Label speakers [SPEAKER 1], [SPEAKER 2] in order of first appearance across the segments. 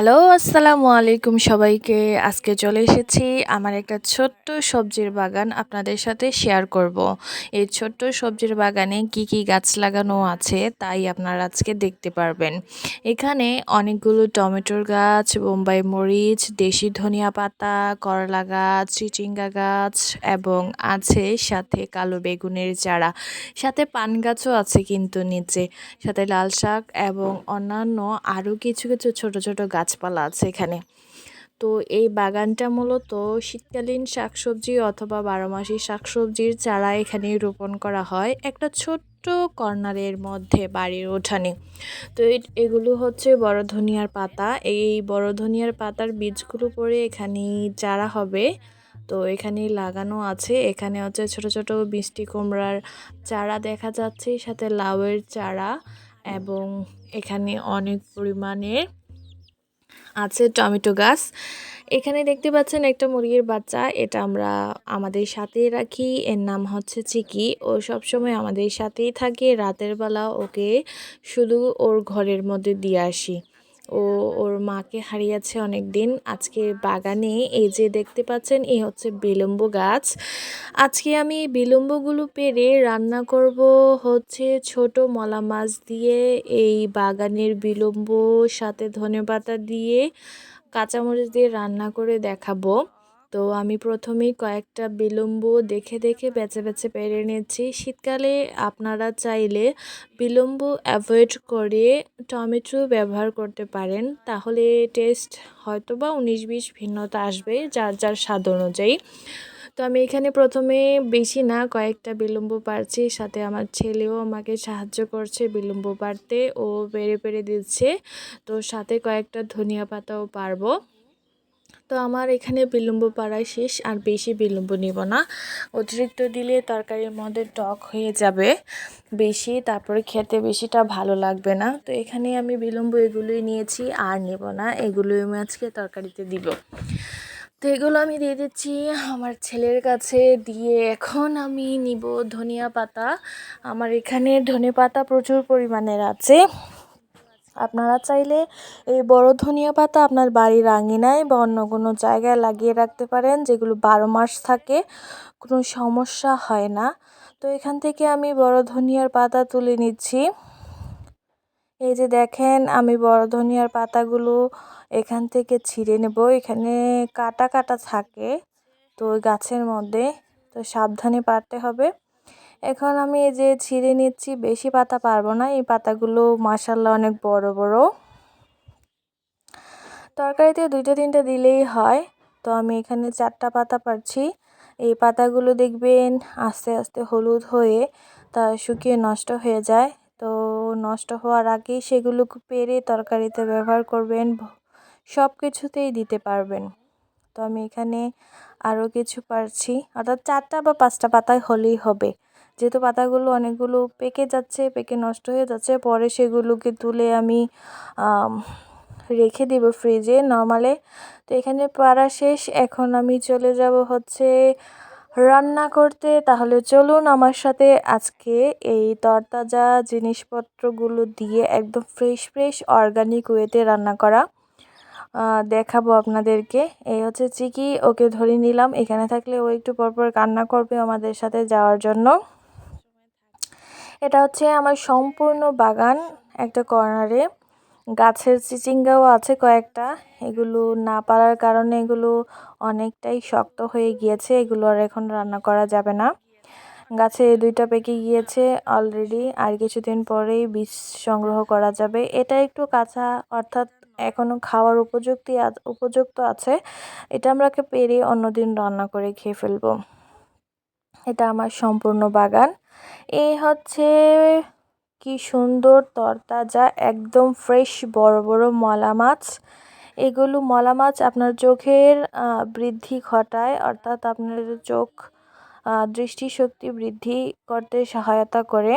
[SPEAKER 1] Hello, আসসালামু আলাইকুম সবাইকে। আজকে চলে এসেছি আমার একটা ছোট্ট সবজির বাগান আপনাদের সাথে শেয়ার করব। এই ছোট্ট সবজির বাগানে কি কি গাছ লাগানো আছে তাই আপনারা আজকে দেখতে পারবেন। এখানে অনেকগুলো টমেটোর গাছ, বোম্বাই মরিচ, দেশি ধনিয়া পাতা, করলা গাছ, চিচিঙ্গা গাছ এবং আছে সাথে কালো বেগুনের চারা। সাথে পান গাছও আছে কিন্তু নিচে। সাথে লাল শাক এবং অন্যান্য আরও কিছু কিছু ছোট ছোট গাছপালা আছে এখানে। তো এই বাগানটা মূলত শীতকালীন শাকসবজি অথবা বারো মাসি শাকসবজির চারা এখানে রোপণ করা হয় একটা ছোট্ট কর্নারের মধ্যে বাড়ির উঠানে। তো এগুলো হচ্ছে বড় ধনিয়ার পাতা। এই বড় ধনিয়ার পাতার বীজগুলো পরে এখানে চারা হবে। তো এখানে লাগানো আছে। এখানে হচ্ছে ছোট ছোট মিষ্টি কুমড়ার চারা দেখা যাচ্ছে, সাথে লাউয়ের চারা এবং এখানে অনেক পরিমাণে আছে টমেটো গাছ। এখানে দেখতে পাচ্ছেন একটা মুরগির বাচ্চা, এটা আমরা আমাদের সাথেই রাখি। এর নাম হচ্ছে চিকি। ও সবসময় আমাদের সাথেই থাকে। রাতের বেলা ওকে শুধু ওর ঘরের মধ্যে দিয়ে আসি। ও ওর মাকে হারিয়েছে অনেক দিন আজকে বাগানে এই যে দেখতে পাচ্ছেন এই হচ্ছে বিলম্ব গাছ। আজকে আমি বিলম্বগুলো পেরে রান্না করব হচ্ছে ছোট মলা মাছ দিয়ে, এই বাগানের বিলম্ব, সাথে ধনে পাতা দিয়ে, কাঁচামরিচ দিয়ে রান্না করে দেখাবো। তো আমি প্রথমেই কয়েকটা বিলম্ব দেখে দেখে বেছে বেছে পেরে নিয়েছি। শীতকালে আপনারা চাইলে বিলম্ব অ্যাভয়েড করে টমেটো ব্যবহার করতে পারেন। তাহলে টেস্ট হয়তো বা উনিশ বিশ ভিন্নতা আসবে যার যার স্বাদ অনুযায়ী। তো আমি এখানে প্রথমে বেশি না, কয়েকটা বিলম্ব পারছি সাথে আমার ছেলেও আমাকে সাহায্য করছে বিলম্ব পারতে ও পেরে পেরে দিচ্ছে। তো সাথে কয়েকটা ধনিয়া পাতাও পারব। তো আমার এখানে বিলম্ব পাড়ায় শেষ আর বেশি বিলম্ব নিব না। অতিরিক্ত দিলে তরকারির মধ্যে টক হয়ে যাবে বেশি, তারপরে খেতে বেশিটা ভালো লাগবে না। তো এখানে আমি বিলম্ব এগুলোই নিয়েছি, আর নেব না, এগুলোই আমি আজকে তরকারিতে দিব। তো এগুলো আমি দিয়ে দিচ্ছি আমার ছেলের কাছে, দিয়ে এখন আমি নিব ধনিয়া পাতা। আমার এখানে ধনে পাতা প্রচুর পরিমাণের আছে। আপনারা চাইলে এই বড় ধনিয়া পাতা আপনার বাড়ির আঙিনায় বা অন্য কোনো জায়গায় লাগিয়ে রাখতে পারেন, যেগুলো বারো মাস থাকে, কোনো সমস্যা হয় না। তো এখান থেকে আমি বড় ধনিয়ার পাতা তুলে নিচ্ছি। এই যে দেখেন, আমি বড় ধনিয়ার পাতাগুলো এখান থেকে ছিঁড়ে নেব। এখানে কাটা কাটা থাকে তো গাছের মধ্যে, তো সাবধানে পারতে হবে। এখন আমি এই যে ছিঁড়ে নিচ্ছি, বেশি পাতা পারব না। এই পাতাগুলো মাসাল্লাহ অনেক বড় বড়। তরকারিতে দুইটা, তিনটা দিলেই হয়। তো আমি এখানে চারটা পাতা পারছি। এই পাতাগুলো দেখবেন আস্তে আস্তে হলুদ হয়ে তা শুকিয়ে নষ্ট হয়ে যায়। তো নষ্ট হওয়ার আগেই সেগুলো পেরে তরকারিতে ব্যবহার করবেন সব কিছুতেই দিতে পারবেন। তো আমি এখানে আরও কিছু পারছি। অর্থাৎ চারটা বা পাঁচটা পাতায় হলেই হবে। যেহেতু পাতাগুলো অনেকগুলো পেকে যাচ্ছে, পেকে নষ্ট হয়ে যাচ্ছে, পরে সেগুলোকে তুলে আমি রেখে দিব ফ্রিজে নর্মালে। তো এখানে পাড়া শেষ। এখন আমি চলে যাব হচ্ছে রান্না করতে। তাহলে চলুন আমার সাথে আজকে এই তরতাজা জিনিসপত্রগুলো দিয়ে একদম ফ্রেশ ফ্রেশ, অর্গানিক ওয়েতে রান্না করা দেখাবো আপনাদেরকে। এই হচ্ছে চিকি, ওকে ধরে নিলাম। এখানে থাকলে ও একটু পরপর কান্না করবে আমাদের সাথে যাওয়ার জন্য। এটা হচ্ছে আমার সম্পূর্ণ বাগান একটা কর্নারে। গাছের চিচিঙ্গাও আছে কয়েকটা। এগুলো না পারার কারণে এগুলো অনেকটাই শক্ত হয়ে গিয়েছে, এগুলো আর এখন রান্না করা যাবে না। গাছে দুইটা পেকে গিয়েছে অলরেডি আর কিছুদিন পরেই বীজ সংগ্রহ করা যাবে। এটা একটু কাঁচা, অর্থাৎ এখনও খাওয়ার উপযুক্তি উপযুক্ত আছে। এটা আমরাকে পেরে অন্যদিন রান্না করে খেয়ে ফেলব। এটা আমার সম্পূর্ণ বাগান। এই হচ্ছে কি সুন্দর তরতাজা, একদম ফ্রেশ বড় বড় মলা মাছ। এগুলো মলা মাছ আপনার চোখের বৃদ্ধি ঘটায়, অর্থাৎ আপনার চোখ দৃষ্টিশক্তি বৃদ্ধি করতে সহায়তা করে।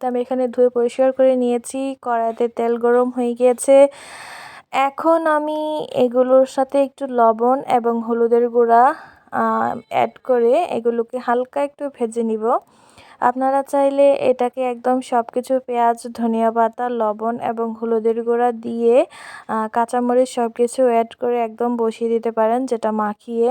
[SPEAKER 1] তো আমি এখানে ধুয়ে পরিষ্কার করে নিয়েছি, কড়াইতে তেল গরম হয়ে গিয়েছে। এখন আমি এগুলোর সাথে একটু লবণ এবং হলুদের গুঁড়া অ্যাড করে এগুলোকে হালকা একটু ভেজে নিব। আপনারা চাইলে এটাকে একদম সব কিছু পেঁয়াজ, ধনিয়া পাতা, লবণ এবং হলুদের গুঁড়া দিয়ে কাঁচামরিচ সব কিছু অ্যাড করে একদম বসিয়ে দিতে পারেন যেটা মাখিয়ে।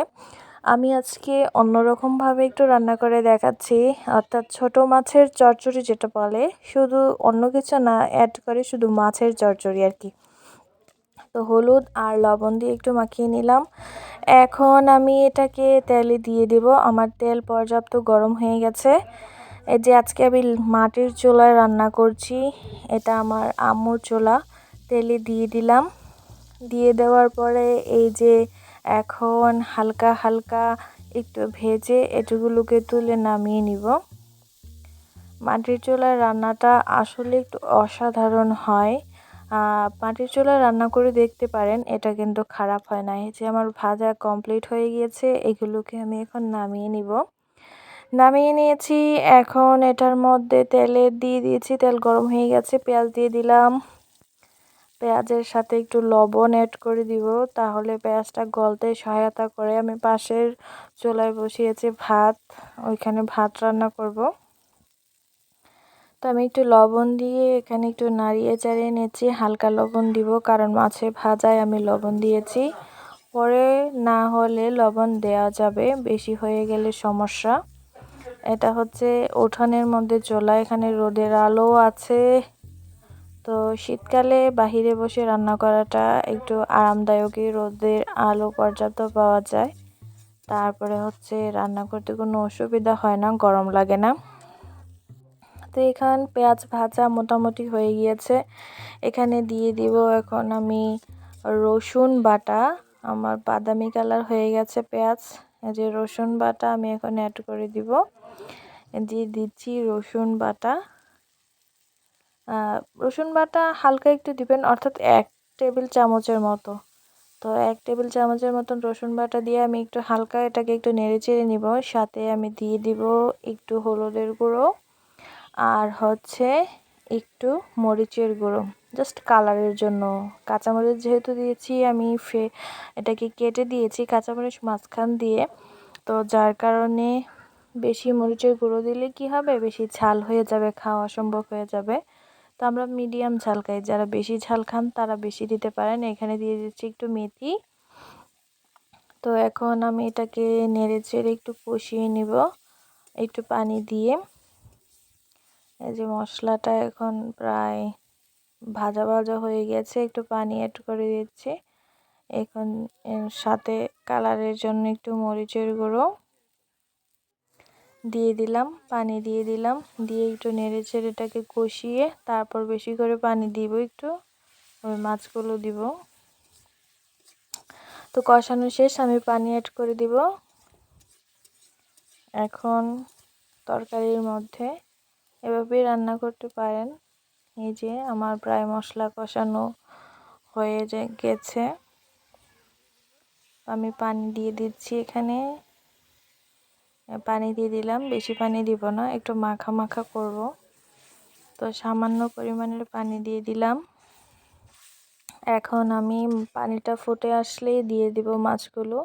[SPEAKER 1] আমি আজকে অন্যরকমভাবে একটু রান্না করে দেখাচ্ছি। অর্থাৎ ছোট মাছের চচ্চড়ি যেটা বলে, শুধু অন্য কিছু না অ্যাড করে শুধু মাছের চচ্চড়ি আর কি। তো হলুদ আর লবণ দিয়ে একটু মাখিয়ে নিলাম। এখন আমি এটাকে তেলে দিয়ে দেব। আমার তেল পর্যাপ্ত গরম হয়ে গেছে। এই যে আজকে আমি মাটির চুলায় রান্না করছি, এটা আমার আম্মুর চুলা। তেলে দিয়ে দিলাম। দিয়ে দেওয়ার পরে এই যে এখন হালকা হালকা একটু ভেজে এটুগুলোকে তুলে নামিয়ে নিব। মাটির চুলার রান্নাটা আসলে একটু অসাধারণ হয়। মাটির চুলায় রান্না করে দেখতে পারেন, এটা কিন্তু খারাপ হয় না এই যে আমার ভাজা কমপ্লিট হয়ে গিয়েছে, এগুলোকে আমি এখন নামিয়ে নিব। নামিয়ে নিয়েছি, এখন এটার মধ্যে তেলে দিয়ে দিয়েছি, তেল গরম হয়ে গেছে, পেঁয়াজ দিয়ে দিলাম। পেঁয়াজের সাথে একটু লবণ অ্যাড করে দিব, তাহলে পেঁয়াজটা গলতে সহায়তা করে। আমি পাশের চুলায় বসিয়েছি ভাত, ওইখানে ভাত রান্না করব। তো আমি একটু লবণ দিয়ে এখানে একটু নাড়িয়ে চাড়িয়ে নিয়েছি হালকা লবণ দিব, কারণ মাছের ভাজায় আমি লবণ দিয়েছি। পরে না হলে লবণ দেওয়া যাবে, বেশি হয়ে গেলে সমস্যা। এটা হচ্ছে উঠানের মধ্যে চোলা, এখানে রোদের আলো আছে। তো শীতকালে বাহিরে বসে রান্না করাটা একটু আরামদায়কই, রোদের আলো পর্যাপ্ত পাওয়া যায়। তারপরে হচ্ছে রান্না করতে কোনো অসুবিধা হয় না, গরম লাগে না। তো এখান পেঁয়াজ ভাজা মোটামুটি হয়ে গিয়েছে। এখানে দিয়ে দিব এখন আমি রসুন বাটা। আমার বাদামি কালার হয়ে গেছে পেঁয়াজ। যে রসুন বাটা আমি এখন অ্যাড করে দিব। দিয়ে দিচ্ছি রসুন বাটা। রসুন বাটা হালকা একটু দিবেন, অর্থাৎ এক টেবিল চামচের মতো। তো এক টেবিল চামচের মতন রসুন বাটা দিয়ে আমি একটু হালকা এটাকে একটু নেড়ে চেড়ে নিব। সাথে আমি দিয়ে দিব একটু হলুদের গুঁড়ো। আর হচ্ছে একটু মরিচের গুঁড়ো জাস্ট কালারের জন্য। কাঁচামরিচ যেহেতু দিয়েছি, আমি ফে, এটাকে কেটে দিয়েছি কাঁচামরিচ মাঝখান দিয়ে। তো যার কারণে বেশি মরিচের গুঁড়ো দিলে কি হবে? বেশি ঝাল হয়ে যাবে, খাওয়া অসম্ভব হয়ে যাবে। তো আমরা মিডিয়াম ঝাল খাই। যারা বেশি ঝাল খান, তারা বেশি দিতে পারেন। এখানে দিয়ে দিচ্ছি একটু মেথি। তো এখন আমি এটাকে নেড়ে চেড়ে একটু কষিয়ে নিব। একটু পানি দিয়ে। এই যে মশলাটা এখন প্রায় ভাজা ভাজা হয়ে গেছে, একটু পানি অ্যাড করে দিচ্ছি। এখন সাথে কালারের জন্য একটু মরিচের গুঁড়ো দিয়ে দিলাম, পানি দিয়ে দিলাম, দিয়ে একটু নেড়ে ছেড়েটাকে কষিয়ে তারপর বেশি করে পানি দিব একটু, ওই মাছগুলো দিব। তো কষানো শেষ, আমি পানি অ্যাড করে দিব। এখন তরকারির মধ্যে এভাবেই রান্না করতে পারেন। এই যে আমার প্রায় মশলা কষানো হয়ে গেছে। আমি পানি দিয়ে দিচ্ছি এখানে। পানি দিয়ে দিলাম, বেশি পানি দিব না, একটু মাখা মাখা করব। তো সামান্য পরিমাণের পানি দিয়ে দিলাম। এখন আমি পানিটা ফুটে আসলেই দিয়ে দিব মাছগুলো।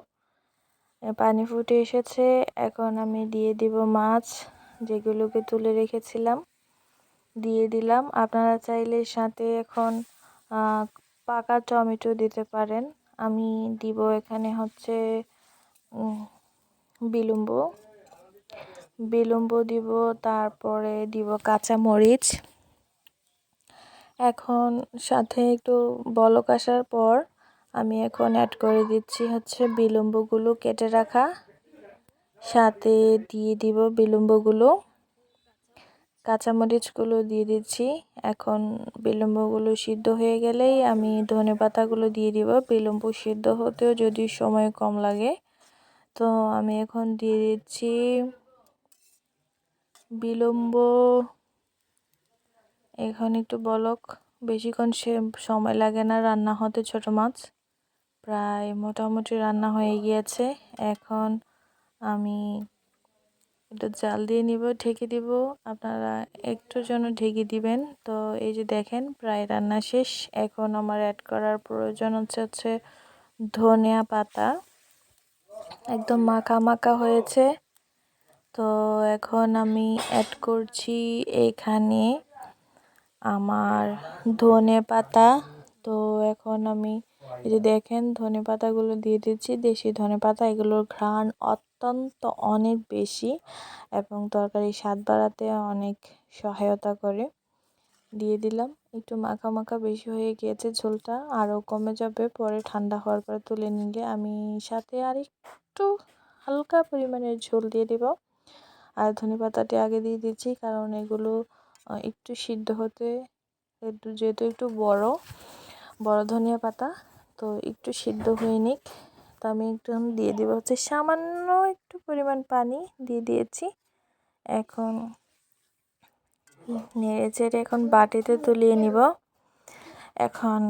[SPEAKER 1] পানি ফুটে এসেছে, এখন আমি দিয়ে দিব মাছ। যেগুলোকে তুলে রেখেছিলাম, দিয়ে দিলাম। আপনারা চাইলে সাথে এখন পাকা টমেটো দিতে পারেন। আমি দিব এখানে হচ্ছে বিলম্ব। বিলম্ব দিব, তারপরে দিব কাঁচা মরিচ। এখন সাথে একটু বলক আসার পর, আমি এখন অ্যাড করে দিচ্ছি হচ্ছে বিলম্বগুলো কেটে রাখা। সাথে দিয়ে দিব বিলম্বগুলো। কাঁচামরিচগুলো দিয়ে দিচ্ছি। এখন বিলম্বগুলো সিদ্ধ হয়ে গেলেই আমি ধনে পাতাগুলো দিয়ে দিব। বিলম্ব সিদ্ধ হতেও যদি সময় কম লাগে। তো আমি এখন দিয়ে দিচ্ছি বিলম্ব। এখন একটু বলক। বেশিক্ষণ সে সময় লাগে না রান্না হতে ছোট মাছ। প্রায় মোটামুটি রান্না হয়ে গিয়েছে। এখন আমি এটা জাল দিয়ে নিব, ঢেকে দিব। আপনারা একটু জন্য ঢেকে দিবেন। তো এই যে দেখেন, প্রায় রান্না শেষ। এখন আমার অ্যাড করার প্রয়োজন হচ্ছে হচ্ছে ধনিয়া পাতা। একদম মাখা মাখা হয়েছে। তো এখন আমি অ্যাড করছি এখানে আমার ধনে পাতা। তো এখন আমি এই যে দেখেন, ধনে পাতাগুলো দিয়ে দিচ্ছি। দেশি ধনে পাতা, এগুলোর ঘ্রাণ অত্যন্ত অনেক বেশি এবং তরকারি স্বাদ বাড়াতে অনেক সহায়তা করে। দিয়ে দিলাম। একটু মাখা মাখা বেশি হয়ে গিয়েছে ঝোলটা। আরও কমে যাবে। পরে ঠান্ডা হওয়ার পরে তুলে নিলে আমি সাথে আর একটু হালকা পরিমাণের ঝোল দিয়ে দিব। আর ধনে পাতাটি আগে দিয়ে দিচ্ছি কারণ এগুলো একটু সিদ্ধ হতে যেহেতু একটু বড় বড় ধনিয়া পাতা, তো একটু সিদ্ধ হয়ে নিক। তো আমি একটু দিয়ে দেবো। হচ্ছে সামান্য একটু পরিমাণ পানি দিয়ে দিয়েছি। এখন নেড়ে চেড়ে এখন বাটিতে তুলিয়ে নিব। এখন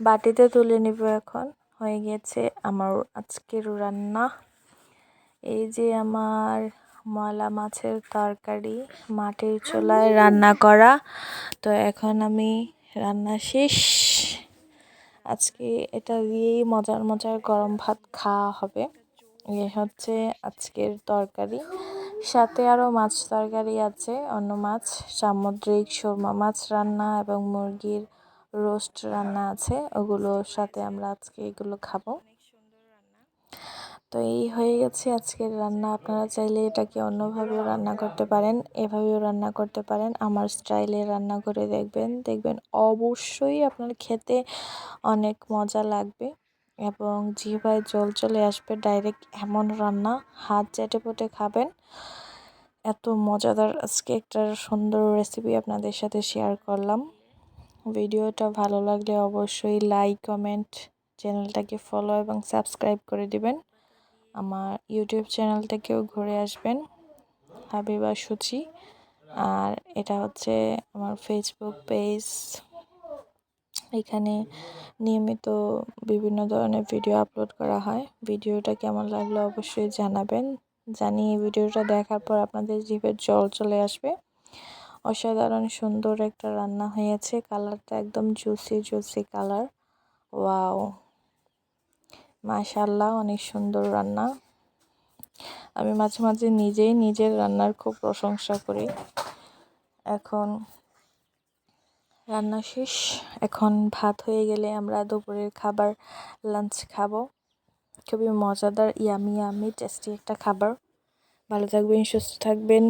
[SPEAKER 1] বাটিতে তুলে নিব এখন। হয়ে গেছে আমার আজকের রান্না। এই যে আমার মলা মাছের তরকারি মাটির চুলায় রান্না করা। তো এখন আমি রান্না শেষ আজকে এটা দিয়েই মজার মজার গরম ভাত খাওয়া হবে। এ হচ্ছে আজকের তরকারি। সাথে আরও মাছ তরকারি আছে, অন্য মাছ, সামুদ্রিক সুরমা মাছ রান্না এবং মুরগির রোস্ট রান্না আছে, ওগুলোর সাথে আমরা আজকে এগুলো খাব। তো এই হয়ে গেছে আজকের রান্না। আপনারা চাইলে এটাকে অন্যভাবেও রান্না করতে পারেন, এভাবেও রান্না করতে পারেন। আমার স্টাইলে রান্না করে দেখবেন। দেখবেন অবশ্যই আপনার খেতে অনেক মজা লাগবে এবং জিভায় জল চলে আসবে ডাইরেক্ট এমন রান্না। হাত চেটে পুটে খাবেন। এত মজাদার আজকে একটা সুন্দর রেসিপি আপনাদের সাথে শেয়ার করলাম। ভিডিওটা ভালো লাগলে অবশ্যই লাইক কমেন্ট চ্যানেলটাকে ফলো এবং সাবস্ক্রাইব করে দিবেন। আমার ইউটিউব চ্যানেল থেকেও ঘুরে আসবেন, হাবিবা সুচি। আর এটা হচ্ছে আমার ফেসবুক পেজ এখানে নিয়মিত বিভিন্ন ধরনের ভিডিও আপলোড করা হয়। ভিডিওটা কেমন লাগল অবশ্যই জানাবেন। জানিয়ে ভিডিওটা দেখার পর আপনাদের জিভের জল চলে আসবে। অসাধারণ সুন্দর একটা রান্না হয়েছে। কালারটা একদম জুসি জুসি কালার ওয়াও মাশাল্লাহ অনেক সুন্দর রান্না। আমি মাঝে মাঝে নিজেই নিজের রান্নার খুব প্রশংসা করি। এখন রান্না শেষ। এখন ভাত হয়ে গেলে আমরা দুপুরের খাবার লাঞ্চ খাব। খুবই মজাদার ইয়ামি ইয়ামি টেস্টি একটা খাবার। ভালো থাকবেন, সুস্থ থাকবেন।